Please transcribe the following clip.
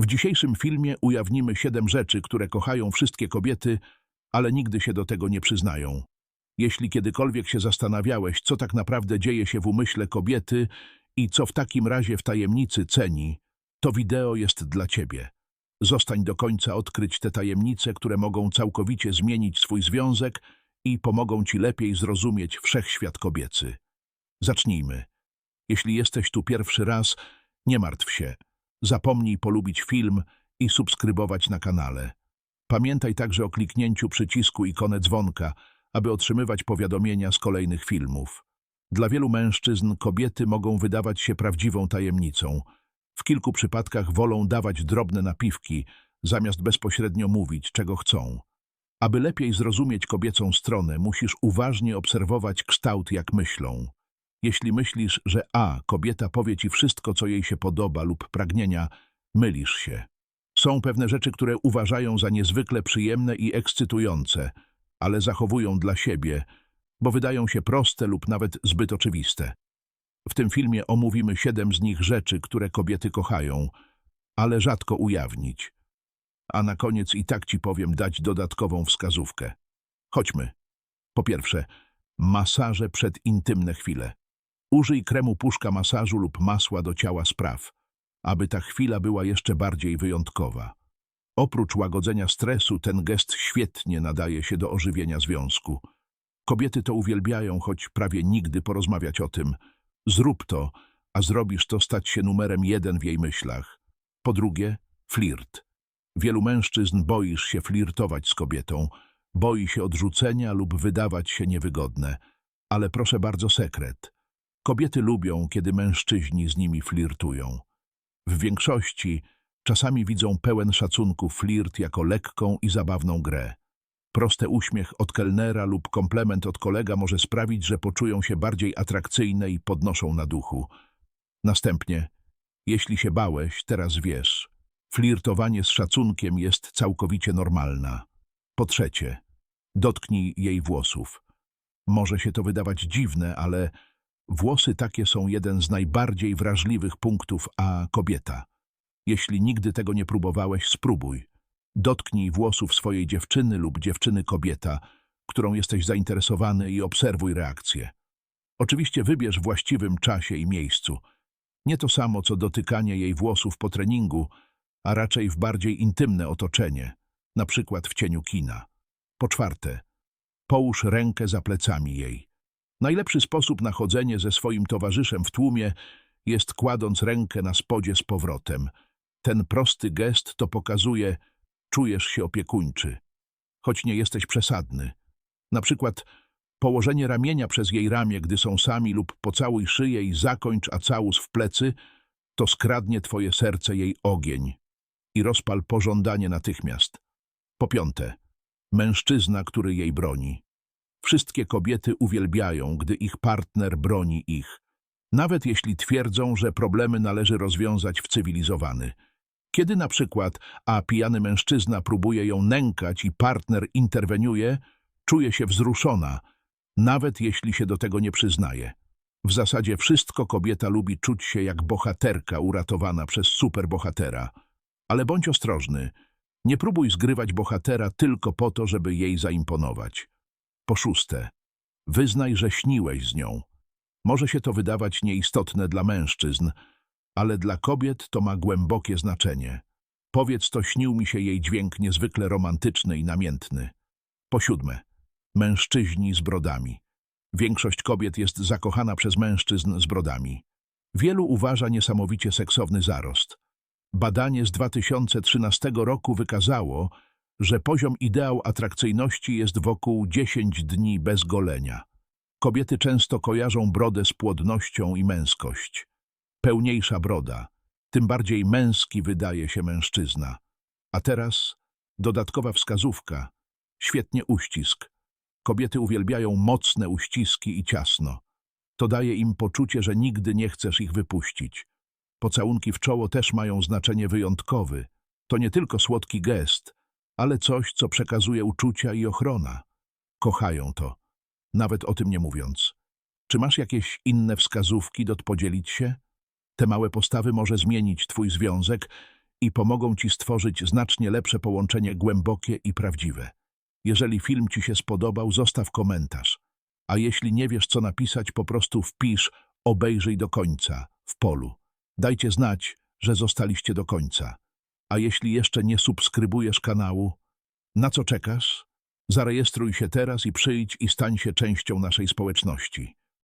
W dzisiejszym filmie ujawnimy siedem rzeczy, które kochają wszystkie kobiety, ale nigdy się do tego nie przyznają. Jeśli kiedykolwiek się zastanawiałeś, co tak naprawdę dzieje się w umyśle kobiety i co w takim razie w tajemnicy ceni, to wideo jest dla ciebie. Zostań do końca odkryć te tajemnice, które mogą całkowicie zmienić swój związek i pomogą ci lepiej zrozumieć wszechświat kobiecy. Zacznijmy. Jeśli jesteś tu pierwszy raz, nie martw się. Zapomnij polubić film i subskrybować na kanale. Pamiętaj także o kliknięciu przycisku ikonę dzwonka, aby otrzymywać powiadomienia z kolejnych filmów. Dla wielu mężczyzn kobiety mogą wydawać się prawdziwą tajemnicą. W kilku przypadkach wolą dawać drobne napiwki, zamiast bezpośrednio mówić, czego chcą. Aby lepiej zrozumieć kobiecą stronę, musisz uważnie obserwować kształt, jak myślą. Jeśli myślisz, że A, kobieta powie ci wszystko, co jej się podoba lub pragnienia, mylisz się. Są pewne rzeczy, które uważają za niezwykle przyjemne i ekscytujące, ale zachowują dla siebie, bo wydają się proste lub nawet zbyt oczywiste. W tym filmie omówimy siedem z nich rzeczy, które kobiety kochają, ale rzadko ujawnić. A na koniec i tak ci powiem dać dodatkową wskazówkę. Chodźmy. Po pierwsze, masaże przed intymne chwile. Użyj kremu puszka masażu lub masła do ciała spraw, aby ta chwila była jeszcze bardziej wyjątkowa. Oprócz łagodzenia stresu, ten gest świetnie nadaje się do ożywienia związku. Kobiety to uwielbiają, choć prawie nigdy porozmawiać o tym. Zrób to, a zrobisz to stać się numerem jeden w jej myślach. Po drugie, flirt. Wielu mężczyzn boisz się flirtować z kobietą, boi się odrzucenia lub wydawać się niewygodne. Ale proszę bardzo sekret. Kobiety lubią, kiedy mężczyźni z nimi flirtują. W większości czasami widzą pełen szacunku flirt jako lekką i zabawną grę. Prosty uśmiech od kelnera lub komplement od kolega może sprawić, że poczują się bardziej atrakcyjne i podnoszą na duchu. Następnie, jeśli się bałeś, teraz wiesz. Flirtowanie z szacunkiem jest całkowicie normalna. Po trzecie, dotknij jej włosów. Może się to wydawać dziwne, ale włosy takie są jeden z najbardziej wrażliwych punktów, a kobieta. Jeśli nigdy tego nie próbowałeś, spróbuj. Dotknij włosów swojej dziewczyny lub dziewczyny kobieta, którą jesteś zainteresowany i obserwuj reakcję. Oczywiście wybierz w właściwym czasie i miejscu. Nie to samo, co dotykanie jej włosów po treningu, a raczej w bardziej intymne otoczenie, na przykład w cieniu kina. Po czwarte, połóż rękę za plecami jej. Najlepszy sposób na chodzenie ze swoim towarzyszem w tłumie jest kładąc rękę na spodzie z powrotem. Ten prosty gest to pokazuje, czujesz się opiekuńczy, choć nie jesteś przesadny. Na przykład położenie ramienia przez jej ramię, gdy są sami lub pocałuj szyję i zakończ, a całus w plecy, to skradnie twoje serce jej ogień i rozpal pożądanie natychmiast. Po piąte, mężczyzna, który jej broni. Wszystkie kobiety uwielbiają, gdy ich partner broni ich, nawet jeśli twierdzą, że problemy należy rozwiązać w cywilizowany. Kiedy na przykład, a pijany mężczyzna próbuje ją nękać i partner interweniuje, czuje się wzruszona, nawet jeśli się do tego nie przyznaje. W zasadzie wszystko kobieta lubi czuć się jak bohaterka uratowana przez superbohatera. Ale bądź ostrożny, nie próbuj zgrywać bohatera tylko po to, żeby jej zaimponować. Po szóste, wyznaj, że śniłeś z nią. Może się to wydawać nieistotne dla mężczyzn, ale dla kobiet to ma głębokie znaczenie. Powiedz to, śnił mi się jej dźwięk niezwykle romantyczny i namiętny. Po siódme, mężczyźni z brodami. Większość kobiet jest zakochana przez mężczyzn z brodami. Wielu uważa niesamowicie seksowny zarost. Badanie z 2013 roku wykazało, że poziom ideał atrakcyjności jest wokół 10 dni bez golenia. Kobiety często kojarzą brodę z płodnością i męskość. Pełniejsza broda, tym bardziej męski wydaje się mężczyzna. A teraz dodatkowa wskazówka. Świetnie uścisk. Kobiety uwielbiają mocne uściski i ciasno. To daje im poczucie, że nigdy nie chcesz ich wypuścić. Pocałunki w czoło też mają znaczenie wyjątkowe. To nie tylko słodki gest, ale coś, co przekazuje uczucia i ochrona. Kochają to, nawet o tym nie mówiąc. Czy masz jakieś inne wskazówki, dot podzielić się? Te małe postawy może zmienić twój związek i pomogą Ci stworzyć znacznie lepsze połączenie głębokie i prawdziwe. Jeżeli film Ci się spodobał, zostaw komentarz. A jeśli nie wiesz, co napisać, po prostu wpisz obejrzyj do końca w polu. Dajcie znać, że zostaliście do końca. A jeśli jeszcze nie subskrybujesz kanału, na co czekasz? Zarejestruj się teraz i przyjdź i stań się częścią naszej społeczności.